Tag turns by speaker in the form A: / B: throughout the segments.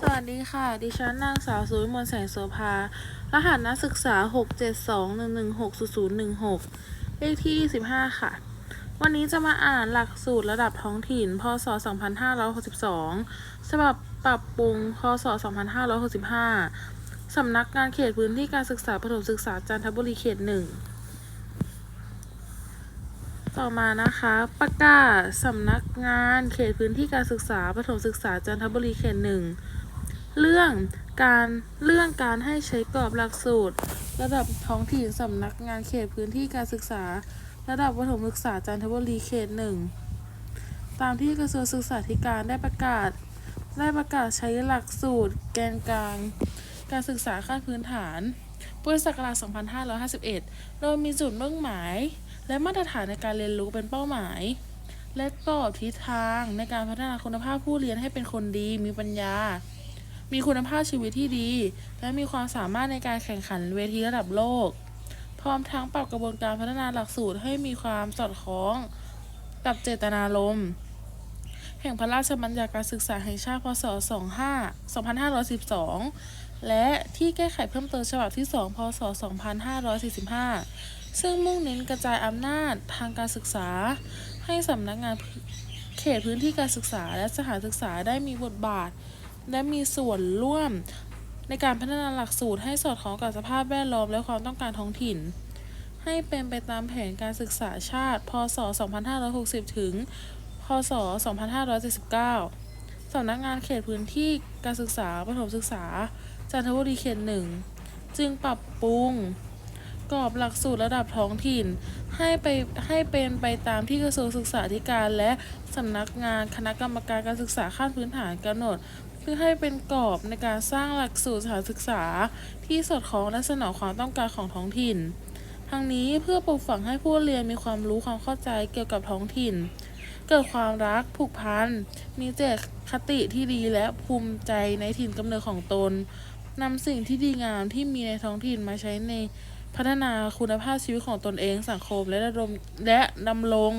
A: สวัสดีค่ะ ดิฉันนางสาวสุวิมลแสงโสภา รหัสนักศึกษา 672116016 เลขที่25ค่ะ วันนี้จะมาอ่านหลักสูตรระดับท้องถิ่น พศ 2562 ฉบับปรับปรุง พศ 2565 สำนักงานเขตพื้นที่การศึกษาประถมศึกษาจันทบุรีเขตหนึ่ง ต่อมานะคะ ประกาศสำนักงานเขตพื้นที่การศึกษาประถมศึกษาจันทบุรีเขตหนึ่ง เรื่องการเรื่องการให้ใช้กรอบหลักสูตร ระดับท้องถิ่นสำนักงานเขตพื้นที่การศึกษา ระดับประถมศึกษาจันทบุรีเขตหนึ่งตามที่กระทรวงศึกษาธิการได้ประกาศ ได้ประกาศใช้หลักสูตร แกนกลาง การศึกษาขั้นพื้นฐานพุทธศักราช 2551 โดยมีจุดมุ่งหมาย และมาตรฐานในการเรียนรู้เป็นเป้าหมาย และกรอบทิศทางในการพัฒนาคุณภาพผู้เรียนให้เป็นคนดีมีปัญญา มีคุณภาพชีวิตที่ดี และมีความสามารถในการแข่งขันเวทีระดับโลก พร้อมทั้งปรับกระบวนการพัฒนาหลักสูตรให้มีความสอดคล้องกับเจตนารมณ์แห่งพระราชบัญญัติการศึกษาแห่งชาติ พศ 25 2512 และที่แก้ไขเพิ่มเติมฉบับที่ 2 พศ 2545 ซึ่งมุ่งเน้นกระจายอำนาจทางการศึกษา ให้สำนักงานเขตพื้นที่การศึกษาและสถานศึกษาได้มีบทบาท และมีส่วนร่วมในการพัฒนาหลักสูตรให้สอดคล้องกับสภาพแวดล้อมและความต้องการท้องถิ่น ให้เป็นไปตามแผนการศึกษาชาติ พศ 2560 ถึง พศ 2579 สำนักงานเขตพื้นที่การศึกษาประถมศึกษา จันทบุรีเขตหนึ่งจึงปรับปรุงกรอบหลักสูตรระดับท้องถิ่น ให้ไปให้เป็นไปตามที่กระทรวงศึกษาธิการและสำนักงานคณะกรรมการการศึกษาขั้นพื้นฐานกำหนด พื่อให้เป็นกรอบในการสร้างหลักสูตรสถานศึกษาที่สอดคล้องและสนองความต้องการของท้องถิ่น ทั้งนี้เพื่อปลูกฝังให้ผู้เรียนมีความรู้ความเข้าใจเกี่ยวกับท้องถิ่น เกิดความรักผูกพัน มีเจตคติที่ดีและภูมิใจในถิ่นกำเนิดของตนนำสิ่งที่ดีงามที่มีในท้องถิ่นมาใช้ในพัฒนาคุณภาพชีวิตของตนเอง สังคมและดำรงและดำรง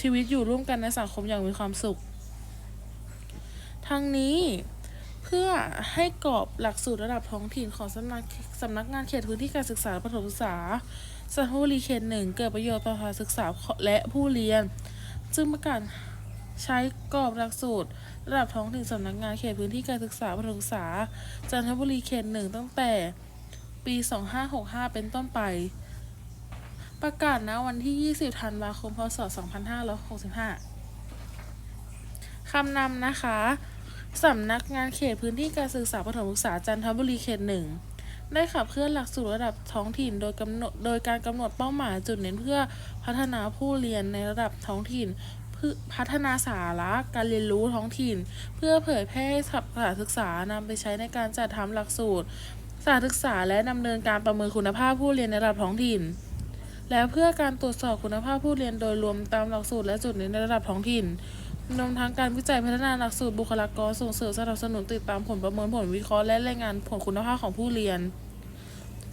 A: ชีวิตอยู่ร่วมกันในสังคมอย่างมีความสุข ทั้งนี้ พื่อให้กรอบหลักสูตรระดับท้องถิ่นของสำนักสำนักงานเขตพื้นที่การศึกษาประถมศึกษาจันทบุรีเขตหนึ่งเกิดประโยชน์ต่อสถานศึกษาและผู้เรียนจึงประกาศใช้กรอบหลักสูตร ระดับท้องถิ่นสำนักงานเขตพื้นที่การศึกษาประถมศึกษาจันทบุรีเขตหนึ่งตั้งแต่ปี 2565 เป็นต้นไป ประกาศณวันที่ 20 ธันวาคม พศ 2565 คำนำนะคะ สำนักงานเขตพื้นที่การศึกษาประถมศึกษาจันทบุรีเขตหนึ่งได้ขับเคลื่อนหลักสูตรระดับท้องถิ่น โดยกำหนดโดยการกำหนดเป้าหมายจุดเน้นเพื่อพัฒนาผู้เรียนในระดับท้องถิ่นเพื่อพัฒนาสาระการเรียนรู้ท้องถิ่น เพื่อเผยแพร่สถานศึกษานำไปใช้ในการจัดทำหลักสูตรสถานศึกษาและดำเนินการประเมินคุณภาพผู้เรียนในระดับท้องถิ่น และเพื่อการตรวจสอบคุณภาพผู้เรียนโดยรวมตามหลักสูตรและจุดเน้นในระดับท้องถิ่น รวมทั้งการวิจัยพัฒนาหลักสูตรบุคลากรส่งเสริมสนับสนุนติดตามผลประเมินผลวิเคราะห์และรายงานผลคุณภาพของผู้เรียน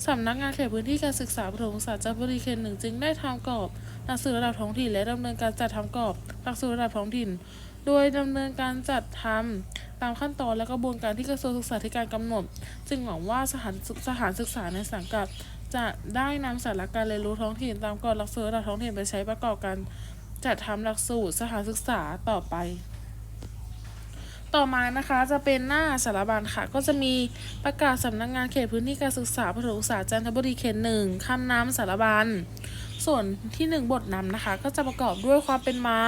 A: สำนักงานเขตพื้นที่การศึกษาประถมศึกษาจันทบุรีเขตหนึ่งจึงได้ทำกรอบหลักสูตรระดับท้องถิ่นและดำเนินการจัดทำกรอบหลักสูตรระดับท้องถิ่น โดยดำเนินการจัดทำตามขั้นตอนและกระบวนการที่กระทรวงศึกษาธิการกำหนด จึงหวังว่าสถานสถานศึกษาในสังกัดจะได้นำสาระการเรียนรู้ท้องถิ่นตามกรอบหลักสูตรระดับท้องถิ่นไปใช้ประกอบการ จัดทำหลักสูตรสถานศึกษาต่อไป ต่อมานะคะจะเป็นหน้าสารบัญค่ะ ก็จะมีประกาศสำนักงานเขตพื้นที่การศึกษาประถมศึกษาจันทบุรีเขตหนึ่งคำนำสารบัญส่วนที่หนึ่งบทนำนะคะ ก็จะประกอบด้วยความเป็นมา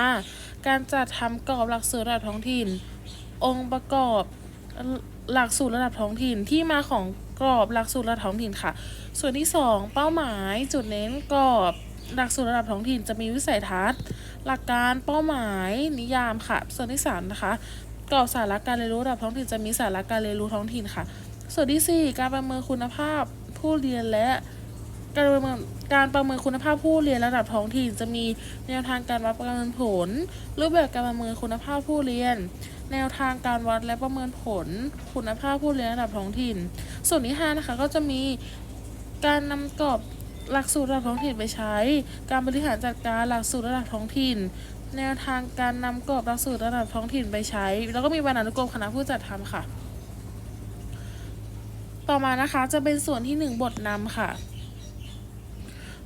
A: การจัดทำกรอบหลักสูตรระดับท้องถิ่น องค์ประกอบหลักสูตรระดับท้องถิ่นที่มาของกรอบหลักสูตรระดับท้องถิ่นค่ะ ส่วนที่ 2 เป้าหมายจุดเน้นกรอบหลักสูตรระดับท้องถิ่นจะมีวิสัยทัศน์ หลักการเป้าหมายนิยามค่ะ ส่วนที่3นะคะกรอบสาระการเรียนรู้ระดับท้องถิ่นจะมีสาระการเรียนรู้ท้องถิ่นค่ะ ส่วนที่ 4 การประเมินคุณภาพผู้เรียนและการประเมินการประเมินคุณภาพผู้เรียนระดับท้องถิ่น จะมีแนวทางการวัดประเมินผล รูปแบบการประเมินคุณภาพผู้เรียน แนวทางการวัดและประเมินผล คุณภาพผู้เรียนระดับท้องถิ่น ส่วนที่5นะคะก็จะมีการนำกรอบ หลักสูตรระดับท้องถิ่นไปใช้ การบริหารจัดการหลักสูตรระดับท้องถิ่น แนวทางการนำกรอบหลักสูตรระดับท้องถิ่นไปใช้ แล้วก็มีบรรณานุกรมคณะผู้จัดทำค่ะ ต่อมานะคะจะเป็นส่วนที่หนึ่งบทนำค่ะ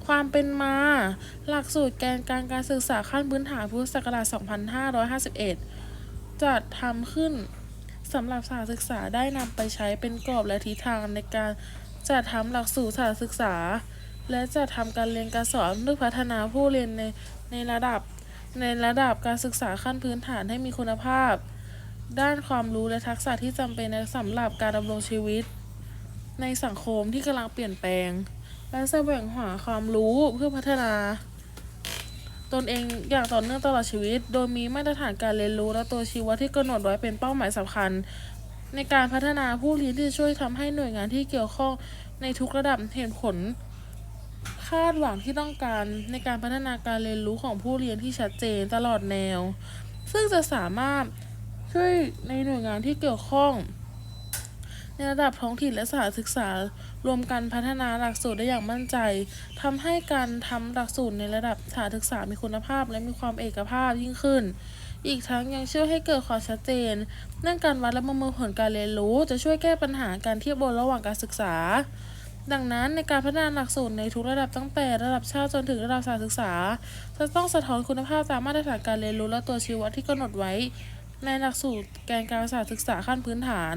A: ความเป็นมา หลักสูตรแกนกลารการศึกษาขั้นพื้นฐานพุทธศักราช 2551 จัดทำขึ้นสำหรับสถานศึกษาได้นำไปใช้เป็นกรอบและทิศทางในการจัดทำหลักสูตรสถานศึกษา และจัดทำการเรียนการสอนเพื่อพัฒนาผู้เรียนในในระดับ ในระดับการศึกษาขั้นพื้นฐานให้มีคุณภาพ ด้านความรู้และทักษะที่จำเป็นสำหรับการดำรงชีวิต ในสังคมที่กำลังเปลี่ยนแปลง และแสวงหาความรู้เพื่อพัฒนา ตนเองอย่างต่อเนื่องตลอดชีวิต โดยมีมาตรฐานการเรียนรู้และตัวชี้วัดที่กำหนดไว้เป็นเป้าหมายสำคัญ ในการพัฒนาผู้เรียนที่จะช่วยทำให้หน่วยงานที่เกี่ยวข้องในทุกระดับเห็นผล คาดหวังที่ต้องการในการพัฒนาการเรียนรู้ของผู้เรียนที่ชัดเจนตลอดแนว ซึ่งจะสามารถช่วยในหน่วยงานที่เกี่ยวข้อง ในระดับท้องถิ่นและสถานศึกษารวมกันพัฒนาหลักสูตรได้อย่างมั่นใจทำให้การทำหลักสูตรในระดับสถานศึกษามีคุณภาพ และมีความเอกภาพยิ่งขึ้น อีกทั้งยังช่วยให้เกิดความชัดเจนเรื่องการวัดและประเมินผลการเรียนรู้ จะช่วยแก้ปัญหาการเทียบบนระหว่างการศึกษา ดังนั้นในการพัฒนาหลักสูตรในทุกระดับตั้งแต่ระดับชาติจนถึงระดับสานศึกษา จะต้องสะท้อนคุณภาพตามมาตรฐานการเรียนรู้และตัวชี้วัดที่กำหนดไว้ ในหลักสูตรแกนการศาสตร์ศึกษาขั้นพื้นฐาน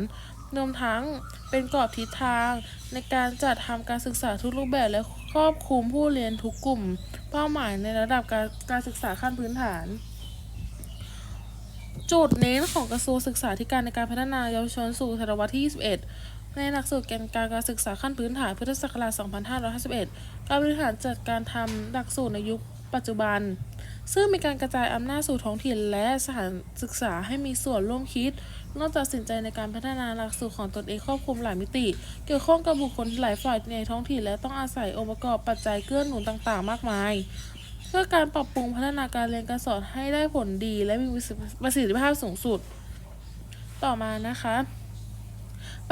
A: รวมทั้งเป็นกรอบทิศทางในการจัดทำการศึกษาทุกรูปแบบและครอบคลุมผู้เรียนทุกกลุ่ม เป้าหมายในระดับการการศึกษาขั้นพื้นฐาน จุดเน้นของกระทรวงศึกษาธิการในการพัฒนาเยาวชนสู่ศตวรรษที่ 21 ในหลักสูตรแกนกลารการศึกษาขั้นพื้นฐานพุทธศักราช 2551 การบริหารจัดการทำหลักสูตรในยุคปัจจุบัน ซึ่งมีการกระจายอำนาจสู่ท้องถิ่นและสถานศึกษาให้มีส่วนร่วมคิดร่วมตัดสินใจในการพัฒนาหลักสูตรของตนเองครอบคลุมหลายมิติ เกี่ยวข้องกับบุคคลหลายฝ่ายในท้องถิ่นและต้องอาศัยองค์ประกอบปัจจัยเกื้อหนุนต่างๆ มากมาย เพื่อการปรับปรุงพัฒนาการเรียนการสอนให้ได้ผลดี และมีประสิทธิภาพสูงสุด ต่อมานะคะ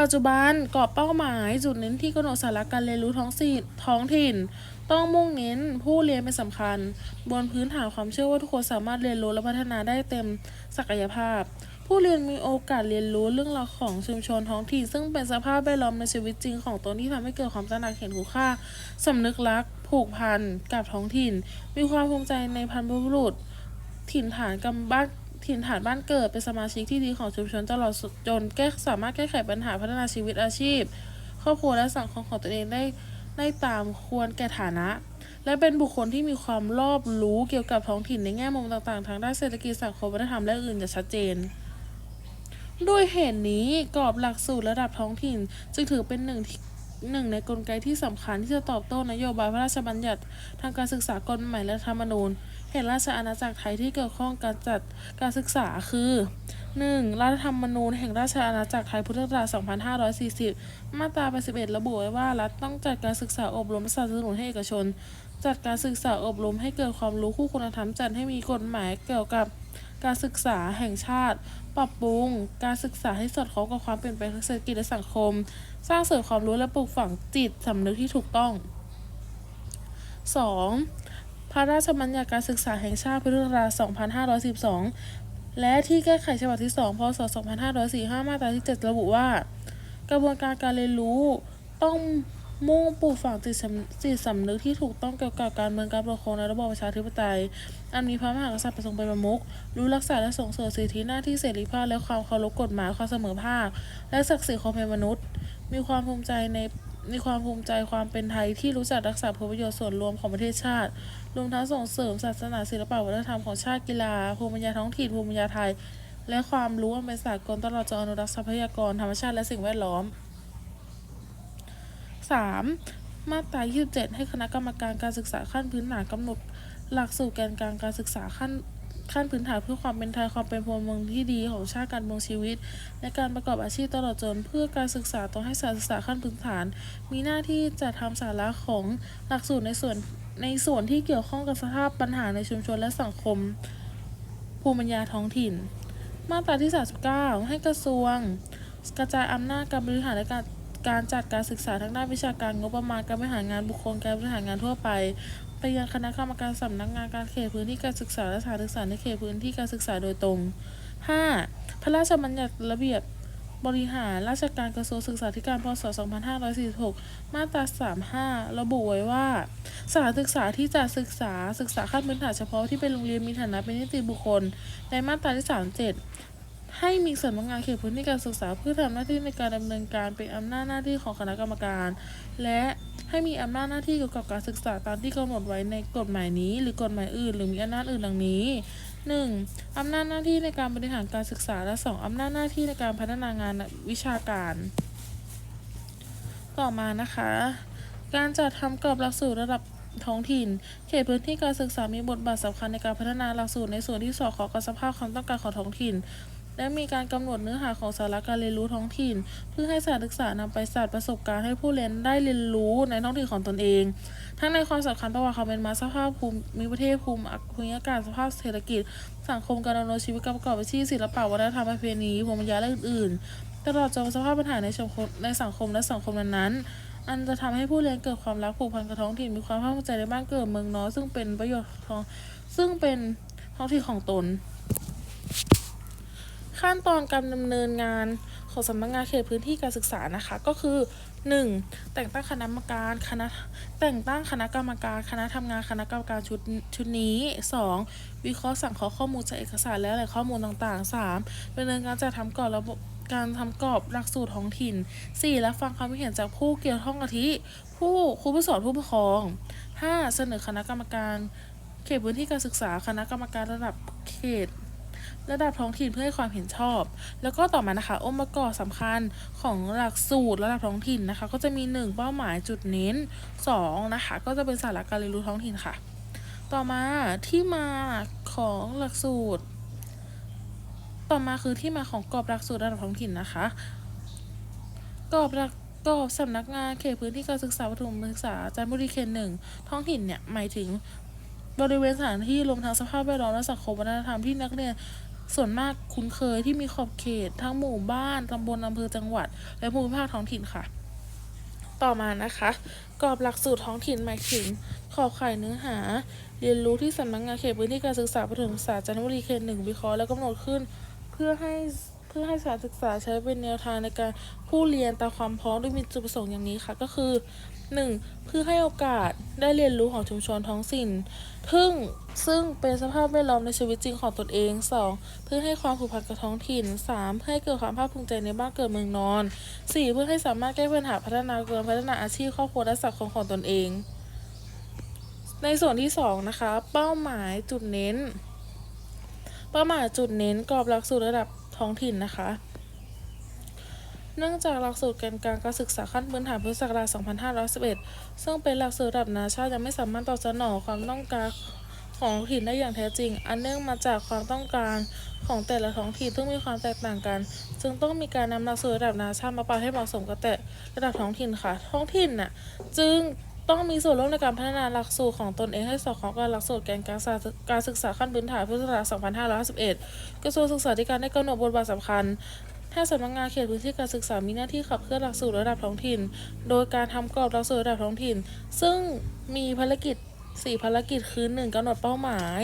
A: ปัจจุบันกรอบเป้าหมายจุดเน้นที่กำหนดสาระการเรียนรู้ท้องถิ่นท้องถิ่น ต้องมุ่งเน้นผู้เรียนเป็นสำคัญ บนพื้นฐานความเชื่อว่าทุกคนสามารถเรียนรู้และพัฒนาได้เต็มศักยภาพ ผู้เรียนมีโอกาสเรียนรู้เรื่องราวของชุมชนท้องถิ่น ซึ่งเป็นสภาพแวดล้อมในชีวิตจริงของตนที่ทำให้เกิดความตระหนักเห็นคุณค่าสำนึกรัก ผูกพันกับท้องถิ่น มีความภูมิใจในพันธุ์บุรุษ ถิ่นฐานกำบ้าน ถิ่นฐานบ้านเกิดเป็นสมาชิกที่ดีของชุมชนตลอดจนแก้สามารถแก้ไขปัญหาพัฒนาชีวิตอาชีพ ครอบครัวและสังคมของตัวเองได้ได้ตามควรแก่ฐานะ และเป็นบุคคลที่มีความรอบรู้เกี่ยวกับท้องถิ่นในแง่มุมต่างๆ ทางด้านเศรษฐกิจสังคมวัฒนธรรมและอื่นอย่างชัดเจนด้วยเหตุนี้กรอบหลักสูตรระดับท้องถิ่น จึงถือเป็นหนึ่งหนึ่งในกลไกที่สำคัญที่จะตอบโต้นโยบายพระราชบัญญัติ ทางการศึกษากฎหมายและธรรมนูญ แห่งราชอาณาจักรไทยที่เกี่ยวข้องการจัดการศึกษาคือ 1. รัฐธรรมนูญแห่งราชอาณาจักรไทยพุทธศักราช 2540 มาตรา 81 ระบุไว้ว่ารัฐต้องจัดการศึกษาอบรมสนับสนุนให้เอกชน จัดการศึกษาอบรมให้เกิดความรู้คู่คุณธรรมจัดให้มีกฎหมายเกี่ยวกับการศึกษาแห่งชาติ ปรับปรุง การศึกษาให้สอดคล้องกับความเปลี่ยนแปลงทางเศรษฐกิจและสังคม สร้างเสริมความรู้และปลูกฝังจิตสำนึกที่ถูกต้อง 2. พระราชบัญญัติการศึกษาแห่งชาติพุทธศักราช 2512 และที่แก้ไขฉบับที่ 2 พศ 2545 มาตราที่ 7 ระบุว่า กระบวนการการเรียนรู้ต้องมุ่งปลูกฝังจิตสำจิตสำนึกที่ถูกต้องเกี่ยวกับการเมืองการปกครองในระบอบประชาธิปไตย อันมีพระมหากษัตริย์ประทรงเป็นประมุข รู้รักษาและส่งเสริมสิทธิหน้าที่เสรีภาพและความเคารพกฎหมายความเสมอภาค และศักดิ์ศรีความเป็นมนุษย์ มีความภูมิใจในมีความภูมิใจความเป็นไทยที่รู้จักรักษาผลประโยชน์ส่วนรวมของประเทศชาติ รวมทั้งส่งเสริมศาสนาศิลปวัฒนธรรมของชาติกีฬาภูมิปัญญาท้องถิ่นภูมิปัญญาไทย และความรู้อันเป็นสากลตลอดจนอนุรักษ์ทรัพยากรธรรมชาติและสิ่งแวดล้อม 3. มาตรา 27 ให้คณะกรรมการการศึกษาขั้นพื้นฐานกำหนดหลักสูตรแกนกลางการศึกษาขั้นขั้นพื้นฐานเพื่อความเป็นไทยความเป็นพลเมืองที่ดีของชาติการเมืองชีวิต และการประกอบอาชีพตลอดจนเพื่อการศึกษาต้องให้สานศึกษาขั้นพื้นฐาน มีหน้าที่จัดทำสาระของหลักสูตรในส่วน ในส่วนที่เกี่ยวข้องกับสภาพปัญหาในชุมชนและสังคม ภูมิปัญญาท้องถิ่น มาตราที่ 39 ให้กระทรวง กระจายอำนาจการบริหารและการการจัดการศึกษาทางด้านวิชาการงบประมาณการบริหารงานบุคคลการบริหารงานทั่วไป ไปยังคณะกรรมการสำนักงานการเขตพื้นที่การศึกษาและสถานศึกษาในเขตพื้นที่การศึกษาโดยตรง 5. พระราชบัญญัติระเบียบ บริหารราชการกระทรวงศึกษาธิการพศ 2546 มาตรา 35 ระบุไว้ว่าสถานศึกษาที่จะศึกษาศึกษาขั้นพื้นฐานเฉพาะที่เป็นโรงเรียนมีฐานะเป็นนิติบุคคล ในมาตราที่ 37ให้มีสำนักงานเขตพื้นที่การศึกษาเพื่อทำหน้าที่ในการดำเนินการเป็นอำนาจหน้าที่ของคณะกรรมการ และให้มีอำนาจหน้าที่เกี่ยวกับการศึกษาตามที่กำหนดไว้ในกฎหมายนี้ หรือกฎหมายอื่น หรือมีอำนาจอื่นดังนี้ 1. อำนาจหน้าที่ในการบริหารการศึกษา และ 2. อำนาจหน้าที่ในการพัฒนางานวิชาการ ต่อมานะคะ การจัดทำกรอบหลักสูตรระดับท้องถิ่น เขตพื้นที่การศึกษามีบทบาทสำคัญในการพัฒนาหลักสูตรในส่วนที่สอดคล้องกับสภาพความต้องการของท้องถิ่น และมีการกำหนดเนื้อหาของสาระการเรียนรู้ท้องถิ่น เพื่อให้สถานศึกษานำไปสานประสบการณ์ให้ผู้เรียนได้เรียนรู้ในท้องถิ่นของตนเอง ทั้งในความสำคัญประวัติความเป็นมาสภาพภูมิประเทศภูมิอากภูมิอากาศสภาพเศรษฐกิจ สังคมการดำเนินชีวิตการประกอบอาชีพศิลปะวัฒนธรรมประเพณีภูมิปัญญาและอื่นๆตลอดจนสภาพปัญหาในสังคมในสังคมและสังคมนั้นๆอันจะทำให้ผู้เรียนเกิดความรักผูกพันกับท้องถิ่นมีความภาคภูมิใจในบ้านเกิดเมืองน้อยซึ่งเป็นประโยชน์ของซึ่งเป็นท้องถิ่นของตน ขั้นตอนการดำเนินงานของสำนักงานเขตพื้นที่การศึกษานะคะ ก็คือ 1. แต่งตั้งคณะกรรมการคณะแต่งตั้งคณะกรรมการ คณะทำงานคณะกรรมการชุดชุดนี้ 2. วิเคราะห์สั่งเคราะห์ข้อมูลจากเอกสารและแหล่งข้อมูลต่างๆ 3. ดำเนินการจัดทำกรอบระบบการทำกรอบหลักสูตรท้องถิ่น 4. รับฟังความคิดเห็นจากผู้เกี่ยวข้องอาทิ ผู้ครูผู้สอนผู้ปกครอง 5. เสนอคณะกรรมการ เขตพื้นที่การศึกษาคณะกรรมการระดับเขต ระดับท้องถิ่นเพื่อให้ความเห็นชอบ แล้วก็ต่อมานะคะ องค์ประกอบสำคัญของหลักสูตรระดับท้องถิ่นนะคะ ก็จะมี 1 เป้าหมายจุดเน้น 2 นะคะ ก็จะเป็นสาระการเรียนรู้ท้องถิ่นค่ะ ต่อมาที่มาของหลักสูตร ต่อมาคือที่มาของกรอบหลักสูตรระดับท้องถิ่นนะคะ กรอบหลักกรอบสำนักงานเขตพื้นที่การศึกษาประถมศึกษาจันทบุรีเขตหนึ่งท้องถิ่นเนี่ยหมายถึงบริเวณสถานที่รวมทั้งสภาพแวดล้อมและสังคมวัฒนธรรมที่นักเรียน ส่วนมากคุ้นเคยที่มีขอบเขต ทั้งหมู่บ้านตำบลอำเภอจังหวัด และภูมิภาคท้องถิ่นค่ะ ต่อมานะคะ กรอบหลักสูตรท้องถิ่นหมายถึงขอบข่ายเนื้อหา เรียนรู้ที่สำนักงานเขตพื้นที่การศึกษาประถมศึกษาจันทบุรีเขตหนึ่งวิเคราะห์และกำหนดขึ้น เพื่อให้เพื่อให้สถานศึกษาใช้เป็นแนวทางในการผู้เรียนตามความพร้อมโดยมีจุดประสงค์อย่างนี้ค่ะก็คือ 1. เพื่อให้โอกาสได้เรียนรู้ของชุมชนท้องถิ่น ซึ่งซึ่งเป็นสภาพแวดล้อมในชีวิตจริงของตนเอง 2. เพื่อให้ความผูกพันกับท้องถิ่น 3. เพื่อให้เกิดความภาคภูมิใจในบ้านเกิดเมืองนอน 4. เพื่อให้สามารถแก้ปัญหาพัฒนาเกินพัฒนาอาชีพครอบครัวและสังคมของตนเอง ในส่วนที่ 2 นะคะ เป้าหมายจุดเน้น เป้าหมายจุดเน้นกรอบหลักสูตรระดับท้องถิ่นนะคะ เนื่องจากหลักสูตรกนกลางการศึกษาขั้นพื้นฐานพุทธศักราช 2511 ซึ่งเป็นหลักสูตรระดับนาชาติยังไม่สามารถตอบสนองความต้องการของท้องถิ่นได้อย่างแท้จริง อันเนื่องมาจากความต้องการของแต่ละท้องถิ่นซึ่งมีความแตกต่างกัน จึงต้องมีการนำหลักสูตรระดับนาชาติมาปรับให้เหมาะสมกับแต่ระดับท้องถิ่นค่ะ ท้องถิ่นน่ะจึงต้องมีส่วนร่วมในการพัฒนาหลักสูตรของตนเองให้สอดคล้องกับหลักสูตรแกนกางการศึกษาขั้นพื้นฐานพุทธศักราช 2551กระทรวงศึกษาธิการได้กำหนดบทบาทสำคัญ ให้สำนักงานเขตพื้นที่การศึกษามีหน้าที่ขับเคลื่อนหลักสูตรระดับท้องถิ่น โดยการทำกรอบหลักสูตรระดับท้องถิ่น ซึ่งมีภารกิจ4ภารกิจคือ 1. กำหนดเป้าหมาย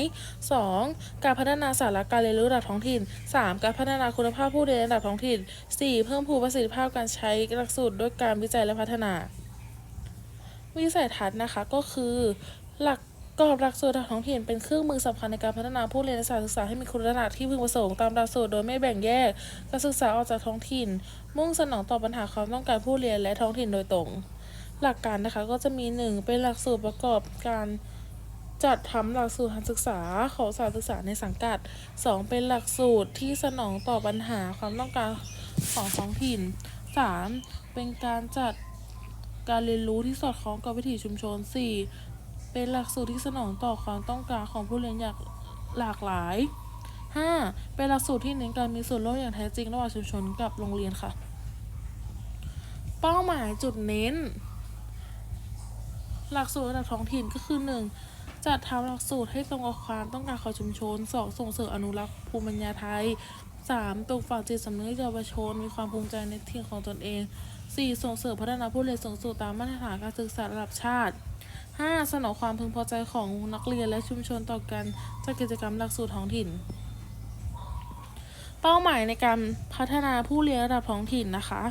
A: 2. การพัฒนาสาระการเรียนรู้ระดับท้องถิ่น 3. การพัฒนาคุณภาพผู้เรียนระดับท้องถิ่น 4. เพิ่มพูนประสิทธิภาพการใช้หลักสูตรด้วยการวิจัยและพัฒนา วิสัยทัศน์นะคะก็คือ หลัก กรอบหลักสูตรท้องถิ่นเป็นเครื่องมือสำคัญในการพัฒนาผู้เรียนในสถานศึกษาให้มีคุณลักษณะที่พึงประสงค์ตามหลักสูตรโดยไม่แบ่งแยกการศึกษาออกจากท้องถิ่น มุ่งสนองต่อปัญหาความต้องการผู้เรียนและท้องถิ่นโดยตรง หลักการนะคะก็จะมี 1 เป็นหลักสูตรประกอบการจัดทำหลักสูตรการศึกษาของสถานศึกษาในสังกัด 2 เป็นหลักสูตรที่สนองต่อปัญหาความต้องการของท้องถิ่น 3. เป็นการจัดการเรียนรู้ที่สอดคล้องกับวิถีชุมชน 4. เป็นหลักสูตรที่สนองต่อความต้องการของผู้เรียนอย่างหลากหลาย 5. เป็นหลักสูตรที่เน้นการมีส่วนร่วมอย่างแท้จริงระหว่างชุมชนกับโรงเรียนค่ะ เป้าหมายจุดเน้น หลักสูตรระดับท้องถิ่นก็คือ 1. จัดทำหลักสูตรให้ตรงกับความต้องการของชุมชน 2. ส่งเสริมอนุรักษ์ภูมิปัญญาไทย 3. ปลูกฝังจิตสำนึกเยาวชน มีความภูมิใจในถิ่นของตนเอง 4. ส่งเสริมพัฒนาผู้เรียนสูงสุดตามมาตรฐานการศึกษาระดับชาติ 5. สนองความพึงพอใจของนักเรียนและชุมชนต่อการจัดกิจกรรมหลักสูตรท้องถิ่น เป้าหมายในการพัฒนาผู้เรียนระดับท้องถิ่นนะคะ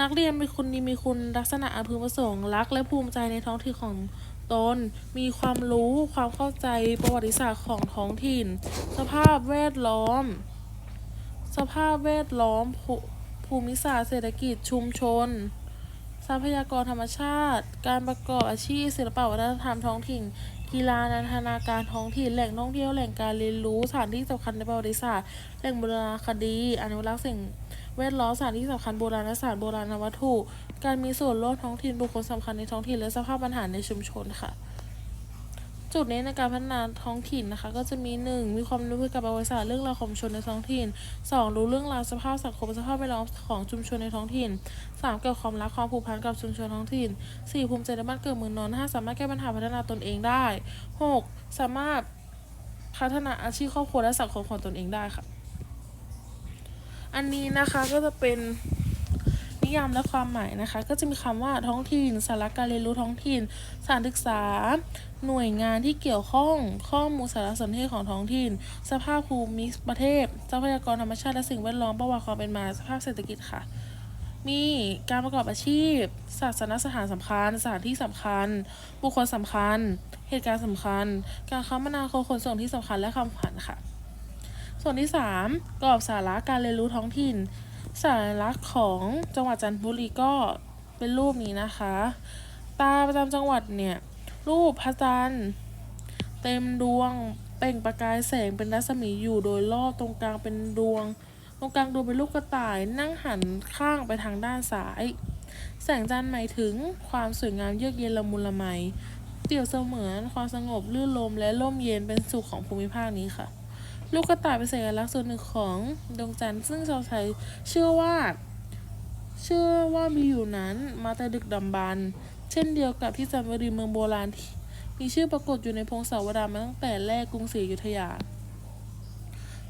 A: นักเรียนเป็นคนดีมีคุณลักษณะอพึงประสงค์รัก และภูมิใจในท้องถิ่นของตนมีความรู้ความเข้าใจประวัติศาสตร์ของท้องถิ่น สภาพแวดล้อม สภาพแวดล้อมภูมิศาสตร์เศรษฐกิจชุมชน ทรัพยากรธรรมชาติ การประกอบอาชีพ ศิลปวัฒนธรรมท้องถิ่น กีฬานันทนาการท้องถิ่น แหล่งท่องเที่ยว แหล่งการเรียนรู้ สถานที่สำคัญในประวัติศาสตร์ แหล่งโบราณคดี อนุรักษ์สิ่งแวดล้อมสถานที่สำคัญโบราณสถานโบราณวัตถุ การมีส่วนร่วมท้องถิ่นบุคคลสำคัญในท้องถิ่นและสภาพปัญหาในชุมชนค่ะ จุดเน้นในการพัฒนาท้องถิ่นนะคะ ก็จะมีหนึ่งมีความรู้เกี่ยวกับประวัติศาสตร์เรื่องราวของชนในท้องถิ่นสองรู้เรื่องราวสภาพสังคมสภาพแวดล้อมของชุมชนในท้องถิ่นสามเกี่ยวกับความรักความผูกพันกับชุมชนท้องถิ่นสี่ภูมิใจในบ้านเกิดเมืองนอนห้าสามารถแก้ปัญหาพัฒนาตนเองได้หกสามารถพัฒนาอาชีพครอบครัวและสังคมของตนเองได้ค่ะ อันนี้นะคะก็จะเป็น นิยามและความหมายนะคะ ก็จะมีคำว่าท้องถิ่นสาระการเรียนรู้ท้องถิ่นสถานศึกษา หน่วยงานที่เกี่ยวข้องข้อมูลสารสนเทศของท้องถิ่น สภาพภูมิประเทศทรัพยากรธรรมชาติและสิ่งแวดล้อมประวัติความเป็นมาสภาพเศรษฐกิจค่ะ มีการประกอบอาชีพ ศาสนสถานสำคัญ สถานที่สำคัญ บุคคลสำคัญ เหตุการณ์สำคัญ การคมนาคมขนส่งที่สำคัญและคำขวัญค่ะ ส่วนที่ 3กรอบสาระการเรียนรู้ท้องถิ่น สัญลักษณ์ของจังหวัดจันทบุรีก็เป็นรูปนี้นะคะ ตาประจำจังหวัดเนี่ย รูปพระจันทร์เต็มดวงเปล่งประกายแสงเป็นรัศมีอยู่โดยรอบตรงกลางเป็นดวง ตรงกลางดวงเป็นลูกกระต่ายนั่งหันข้างไปทางด้านซ้าย แสงจันทร์หมายถึงความสวยงามเยือกเย็นละมุนละไมเปรียบเสมือนความสงบลื่นลมและร่มเย็นเป็นสุขของภูมิภาคนี้ค่ะ ลูกกระต่ายเป็นสัญลักษณ์ส่วนหนึ่งของดวงจันทร์ซึ่งชาวไทยเชื่อว่า เชื่อว่ามีอยู่นั้นมาแต่ดึกดำบรรพ์เช่นเดียวกับที่จันทบุรีเมืองโบราณที่มีชื่อปรากฏอยู่ในพงศาวดารมาตั้งแต่แรกกรุงศรีอยุธยา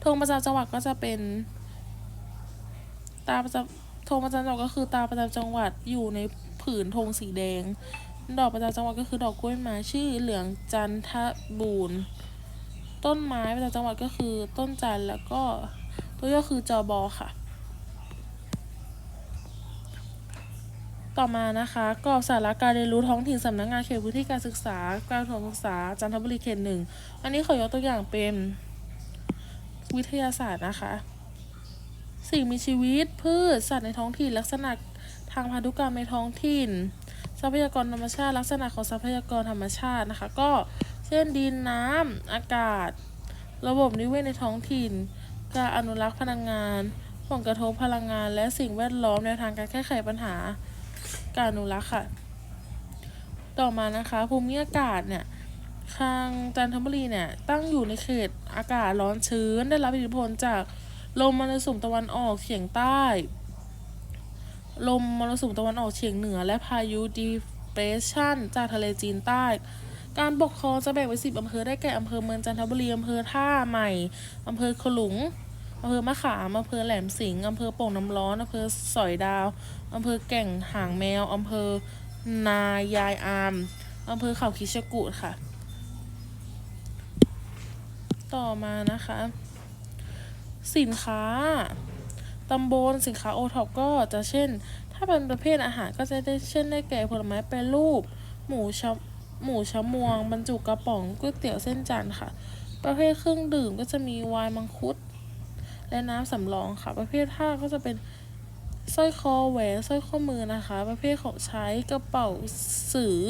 A: ธงประจำจังหวัดก็จะเป็น ตาประจำธงประจำจังหวัดก็คือตาประจำจังหวัดอยู่ในผืนธงสีแดง ดอกประจำจังหวัดก็คือดอกกล้วยไม้ชื่อเหลืองจันทบูรณ์ ต้นไม้ประจำจังหวัดก็คือต้นจันแล้วก็ตัวย่อคือจอบอค่ะ ต่อมานะคะกรอบสาระการเรียนรู้ท้องถิ่นสำนักงานเขตพื้นที่การศึกษาการถมศึกษาจันทบุรีเขตหนึ่งอันนี้ขอยกตัวอย่างเป็นวิทยาศาสตร์นะคะ สิ่งมีชีวิตพืชสัตว์ในท้องถิ่นลักษณะทางพันธุกรรมในท้องถิ่น ทรัพยากรธรรมชาติ ลักษณะของทรัพยากรธรรมชาตินะคะ ก็เช่นดินน้ำอากาศ ระบบนิเวศในท้องถิ่น การอนุรักษ์พลังงานผลกระทบพลังงาน และสิ่งแวดล้อมแนวทางการแก้ไขปัญหา การอนุรักษ์ค่ะ ต่อมานะคะภูมิอากาศเนี่ยทางจันทบุรีเนี่ยตั้งอยู่ในเขตอากาศร้อนชื้น ได้รับอิทธิพลจากลมมรสุมตะวันออกเฉียงใต้ ลมมรสุมตะวันออกเฉียงเหนือ และพายุดีเปรสชันจากทะเลจีนใต้ การปกครองจะแบ่งเป็นสิบอำเภอได้แก่อำเภอเมืองจันทบุรีอำเภอท่าใหม่อำเภอขลุงอำเภอมะขามอำเภอแหลมสิงห์อำเภอโป่งน้ำร้อนอำเภอสอยดาวอำเภอแก่งหางแมวอำเภอนายายอามอำเภอเขาคิชกุฏค่ะ ต่อมานะคะ สินค้า ตำบลสินค้าโอท็อปก็จะเช่น ถ้าเป็นประเภทอาหารก็จะได้เช่นได้แก่ผลไม้แปรรูป หมูชะหมูชะมวง บรรจุกระป๋องก๋วยเตี๋ยวเส้นจันทร์ค่ะ ประเภทเครื่องดื่มก็จะมีไวน์มังคุด และน้ำสำรองค่ะ ประเภทผ้าก็จะเป็นสร้อยคอแหวนสร้อยข้อมือนะคะ ประเภทของใช้กระเป๋าสือ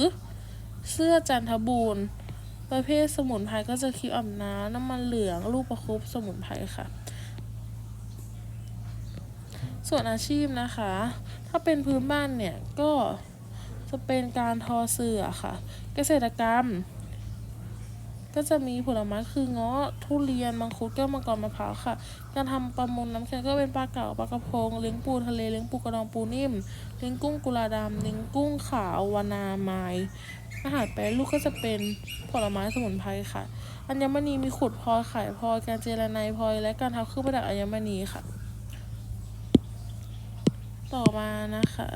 A: เสื้อจันทบูรณ์ประเภทสมุนไพรก็จะครีมอาบน้ำน้ำมันเหลือง ลูกประคบสมุนไพรค่ะ ส่วนอาชีพนะคะ ถ้าเป็นพื้นบ้านเนี่ยก็จะเป็นการทอเสื่อค่ะ เกษตรกรรม ก็จะมีผลไม้คือเงาะทุเรียนมังคุดแก้วมังกรมะพร้าวค่ะ การทำประมงน้ำแข็งก็เป็นปลาเก๋าปลากระพงเลี้ยงปูทะเลเลี้ยงปูกระดองปูนิ่มเลี้ยงกุ้งกุลาดำเลี้ยงกุ้งขาววานาไมายอาหารแปรรูปก็จะเป็นผลไม้สมุนไพรค่ะ อัญมณีมีขุดพลอยขายพลอยการเจรไนพลอยและการทำเครื่องประดับอัญมณีค่ะ ต่อมานะคะ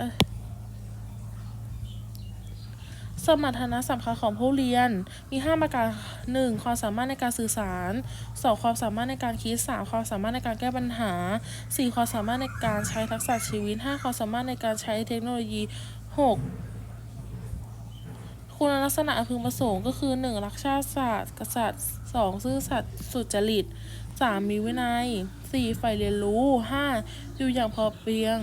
A: สมรรถนะสำคัญของผู้เรียนมี 5 ประการ 1. ความสามารถในการสื่อสาร 2. ความสามารถในการคิด 3. ความสามารถในการแก้ปัญหา 4. ความสามารถในการใช้ทักษะชีวิต 5. ความสามารถในการใช้เทคโนโลยี 6. คุณลักษณะพึงประสงค์ก็คือ 1. รักชาติศาสตร์กษัตริย์ 2. ซื่อสัตย์สุจริต 3. มีวินัย 4. ใฝ่เรียนรู้ 5. อยู่อย่างพอเพียง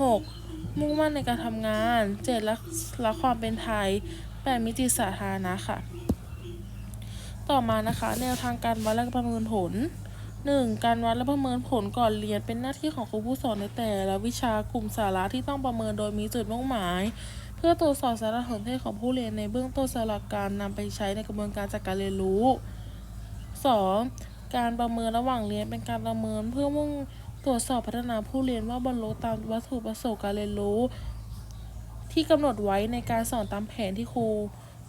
A: 6. มุ่งมั่นในการทำงาน 7. รักรักความเป็นไทย 8. มิติสาธารณะค่ะ ต่อมานะคะ แนวทางการวัดและประเมินผล 1. การวัดและประเมินผลก่อนเรียนเป็นหน้าที่ของครูผู้สอนในแต่ละวิชากลุ่มสาระที่ต้องประเมินโดยมีจุดมุ่งหมาย เพื่อตรวจสอบสาระสนเทศของผู้เรียนในเบื้องต้นสำหรับการนำไปใช้ในกระบวนการจัดการเรียนรู้ 2. การประเมินระหว่างเรียนเป็นการประเมินเพื่อมุ่ง ตรวจสอบพัฒนาผู้เรียนว่าบรรลุตามวัตถุประสงค์การเรียนรู้ ที่กำหนดไว้ในการสอนตามแผนที่ครู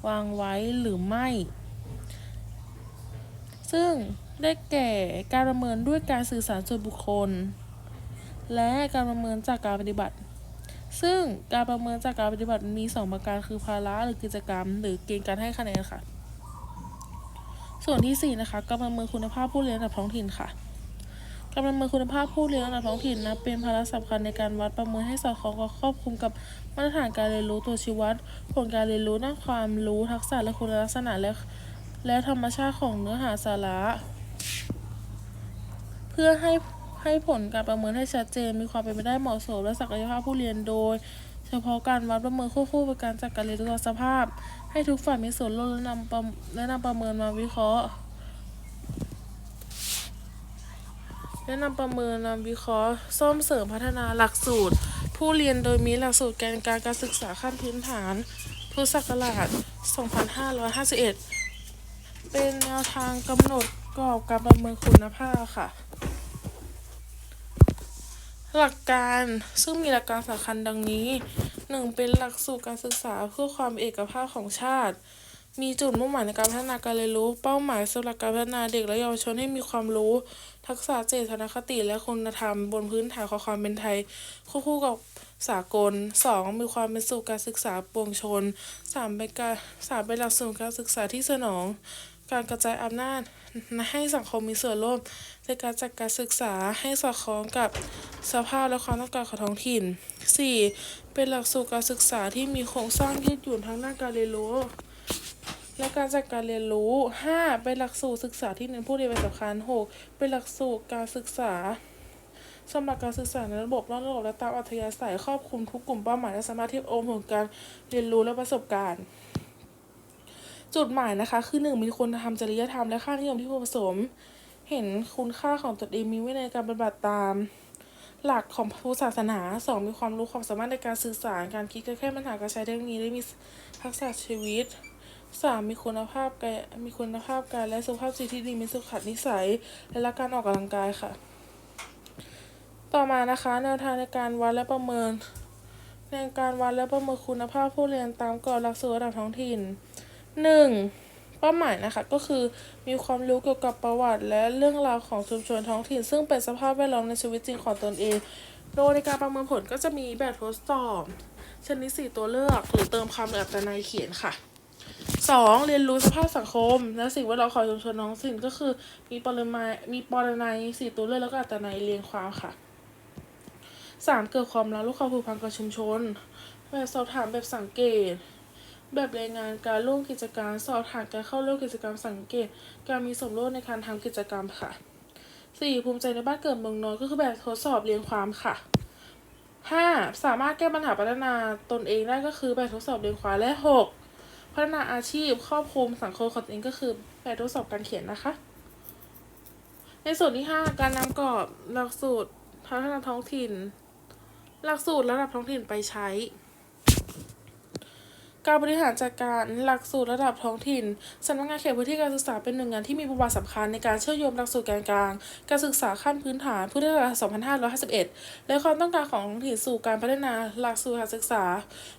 A: วางไว้หรือไม่ ซึ่งได้แก่การประเมินด้วยการสื่อสารส่วนบุคคล และการประเมินจากการปฏิบัติ ซึ่งการประเมินจากการปฏิบัติมี 2 ประการคือภาระหรือกิจกรรม หรือเกณฑ์การให้คะแนนค่ะ ส่วนที่ 4 นะคะการประเมินคุณภาพผู้เรียนระดับท้องถิ่นค่ะ การประเมินคุณภาพผู้เรียนระดับท้องถิ่นนะเป็นภาระสำคัญในการวัดประเมินให้สอดคล้องกับครอบคลุมกับมาตรฐานการเรียนรู้ตัวชี้วัด ผลการเรียนรู้ด้านความรู้ทักษะและคุณลักษณะและและธรรมชาติของเนื้อหาสาระ เพื่อให้ให้ผลการประเมินให้ชัดเจน มีความเป็นไปได้เหมาะสม และศักยภาพผู้เรียนโดย เฉพาะการวัดประเมินควบคู่ไปกับการจัดการเรียนรู้สภาพ ให้ทุกฝ่ายมีส่วนร่วมและนำและนำประเมินมาวิเคราะห์ และนำประเมินนำวิเคราะห์ซ่อมเสริมพัฒนาหลักสูตร ผู้เรียนโดยมีหลักสูตรแกนการการศึกษาขั้นพื้นฐานพุทธศักราช 2551 เป็นแนวทางกำหนดกรอบการประเมินคุณภาพค่ะ หลักการซึ่งมีหลักการสำคัญดังนี้ 1. เป็นหลักสูตรการศึกษาเพื่อความเอกภาพของชาติ มีจุดมุ่งหมายในการพัฒนาการเรียนรู้ เป้าหมายสำหรับการพัฒนาเด็กและเยาวชนให้มีความรู้ ทักษะเจตนคติและคุณธรรม บนพื้นฐานของความเป็นไทย ควบคู่กับสากล 2. มีความเป็นสู่การศึกษาปวงชน 3. เป็นการสามเป็นหลักสูตรการศึกษาที่สนอง การกระจายอำนาจให้สังคมมีส่วนร่วมในการจัดการศึกษาให้สอดคล้องกับสภาพและความต้องการของท้องถิ่น 4. เป็นหลักสูตรการศึกษาที่มีโครงสร้างยืดหยุ่นทั้งด้านการเรียนรู้ และการจัดการเรียนรู้ 5. เป็นหลักสูตรศึกษาที่เน้นผู้เรียนเป็นสำคัญ 6. เป็นหลักสูตรการศึกษาสำหรับการศึกษาในระบบนอกระบบและตามอัธยาศัยครอบคลุมทุกกลุ่มเป้าหมายและสามารถเทียบโอมของการเรียนรู้และประสบการณ์ จุดหมายนะคะ คือ 1. มีคุณธรรมจริยธรรมและค่านิยมที่ผสม เห็นคุณค่าของตนเองมีไว้ในการปฏิบัติตาม หลักของพุทธศาสนา 2. มีความรู้ความสามารถในการสื่อสารการคิดการแก้ปัญหาการใช้เทคโนโลยีและมีทักษะชีวิต 3. มีคุณภาพกายมีคุณภาพกายและสุขภาพจิตที่ดีมีสุขนิสัย และรักการออกกำลังกายค่ะ ต่อมานะคะแนวทางในการวัดและประเมินในการวัดและประเมินคุณภาพผู้เรียนตามกรอบหลักสูตรระดับท้องถิ่น 1. เป้าหมายนะคะก็คือมีความรู้เกี่ยวกับประวัติ และเรื่องราวของชุมชนท้องถิ่น ซึ่งเป็นสภาพแวดล้อมในชีวิตจริงของตนเอง โดยในการประเมินผลก็จะมีแบบทดสอบ ชนิดสี่ตัวเลือกหรือเติมคำหรืออัตนัยเขียนค่ะ สองเรียนรู้สภาพสังคม และสิ่งแวดล้อมของชุมชนท้องถิ่นก็คือ มีปริมาณมีปรนัยสี่ตัวเลือกแล้วก็อัตนัยเรียงความค่ะสามเกิดความรักและความผูกพันกับชุมชน แบบสอบถามแบบสังเกต แบบรายงานการร่วมกิจกรรมสอบถามการเข้าร่วมกิจกรรมสังเกต การมีส่วนร่วมในการทำกิจกรรมค่ะสี่ภูมิใจในบ้านเกิดเมืองนอนก็คือแบบทดสอบเรียงความค่ะห้าสามารถแก้ปัญหาพัฒนาตนเองได้ก็คือแบบทดสอบเรียงความและหก พัฒนาอาชีพครอบคลุมสังคมของตัวเองก็คือแบบทดสอบการเขียนนะคะ ในส่วนที่ห้าการนำกรอบหลักสูตรพัฒนาท้องถิ่น หลักสูตรระดับท้องถิ่นไปใช้ การบริหารจัดการหลักสูตรระดับท้องถิ่นสำนักงานเขตพื้นที่การศึกษาเป็นหนึ่งงานที่มีบทบาทสำคัญในการเชื่อมโยงหลักสูตรแกนกลาง การศึกษาขั้นพื้นฐานพุทธศักราช2551 และความต้องการของท้องถิ่นสู่การพัฒนาหลักสูตรการศึกษา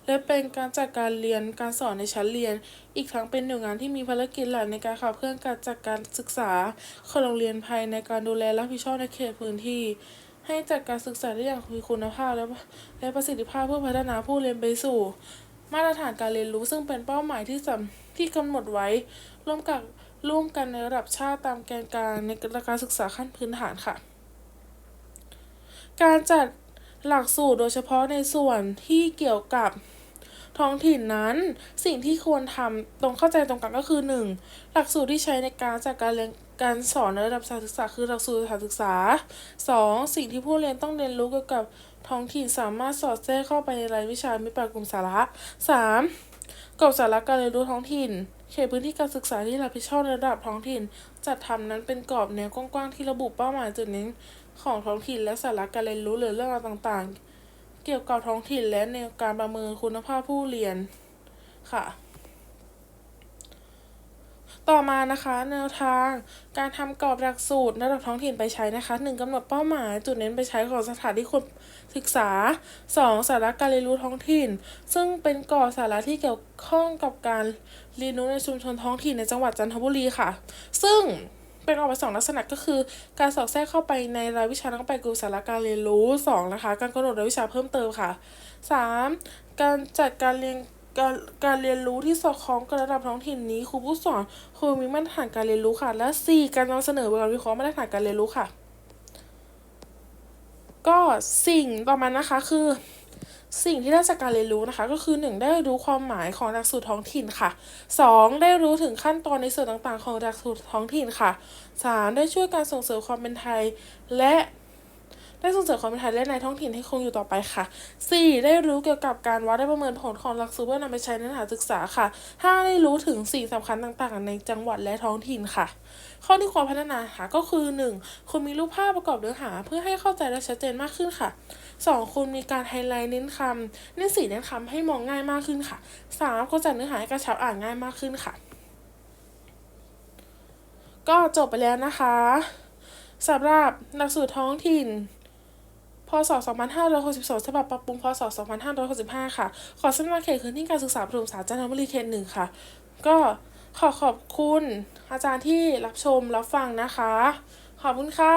A: และเป็นการจัดการเรียนการสอนในชั้นเรียน อีกทั้งเป็นหน่วยงานที่มีภารกิจหลักในการขับเคลื่อนการจัดการศึกษาของโรงเรียนภายในการดูแลและรับผิดชอบในเขตพื้นที่ให้จัดการศึกษาได้อย่างมีคุณภาพและและประสิทธิภาพเพื่อพัฒนาผู้เรียนไปสู่ มาตรฐานการเรียนรู้ซึ่งเป็นเป้าหมายที่สที่กำหนดไว้ ร่วมกับร่วมกันในระดับชาติตามแกนกลางในการศึกษาขั้นพื้นฐานค่ะ การจัดหลักสูตรโดยเฉพาะในส่วนที่เกี่ยวกับท้องถิ่นนั้นสิ่งที่ควรทำตรงเข้าใจตรงกันก็คือ 1. หลักสูตรที่ใช้ในการจัดการเรียนการสอนในระดับสถานศึกษาคือหลักสูตรสถานศึกษา 2. สิ่งที่ผู้เรียนต้องเรียนรู้เกี่ยวกับ ท้องถิ่นสามารถสอดแทรกเข้าไปในรายวิชาไม่ปรากลุ่มสาระ 3. กรอบสาระการเรียนรู้ท้องถิ่น เขตพื้นที่การศึกษาที่รับผิดชอบในระดับท้องถิ่น จัดทำนั้นเป็นกรอบแนวกว้างๆที่ระบุเป้าหมายจุดเน้นของท้องถิ่นและสาระการเรียนรู้หรือเรื่องราวต่างๆ เกี่ยวกับท้องถิ่นและแนวการประเมินคุณภาพผู้เรียนค่ะ ต่อมานะคะแนวทางการทำกรอบหลักสูตรระดับท้องถิ่นไปใช้นะคะ 1. กำหนดเป้าหมายจุดเน้นไปใช้ของสถานที่ควรศึกษา 2. สาระการเรียนรู้ท้องถิ่น ซึ่งเป็นกรอบสาระที่เกี่ยวข้องกับการเรียนรู้ในชุมชนท้องถิ่นในจังหวัดจันทบุรีค่ะ ซึ่งเป็นออกมาสองลักษณะก็คือ การสอดแทรกเข้าไปในรายวิชาต้องไปกลุ่มสาระการเรียนรู้ 2. นะคะ การกำหนดรายวิชาเพิ่มเติมค่ะ 3. การจัดการเรียน การการเรียนรู้ที่สอดคล้องกับระดับท้องถิ่นนี้ครูผู้สอนครูมีมาตรฐานการเรียนรู้ค่ะ และ 4. การนำเสนอการวิเคราะห์มาตรฐานการเรียนรู้ค่ะ ก็สิ่งต่อมานะคะคือสิ่งที่ได้จากการเรียนรู้นะคะก็คือ 1. ได้รู้ความหมายของหลักสูตรท้องถิ่นค่ะ 2. ได้รู้ถึงขั้นตอนในส่วนต่างๆ ของหลักสูตรท้องถิ่นค่ะ 3. ได้ช่วยการส่งเสริมความเป็นไทย และ ได้ส่งเสริมความเป็นไทยและในท้องถิ่นให้คงอยู่ต่อไปค่ะ 4. ได้รู้เกี่ยวกับการวัดได้ประเมินผลของหลักสูตรเพื่อนำไปใช้ในสถานศึกษาค่ะ 5. ได้รู้ถึงสิ่งสำคัญต่างๆ ในจังหวัดและท้องถิ่นค่ะ ข้อที่ควรพัฒนาค่ะก็คือ 1. คุณมีรูปภาพประกอบเนื้อหา เพื่อให้เข้าใจและชัดเจนมากขึ้นค่ะ 2. คุณมีการไฮไลท์เน้นคำเน้นสีเน้นคำให้มองง่ายมากขึ้นค่ะ 3. คุณจัดเนื้อหาให้กระชับอ่านง่ายมากขึ้นค่ะ ก็จบไปแล้วนะคะสำหรับหลักสูตรท้องถิ่น พศ 2562 ฉบับปรับปรุง พศ 2565 ค่ะ ขอสำนักเขตพื้นที่การศึกษาประถมศึกษาจันทบุรีเขตหนึ่งค่ะ ก็ขอขอบคุณอาจารย์ที่รับชมรับฟังนะคะ ขอบคุณค่ะ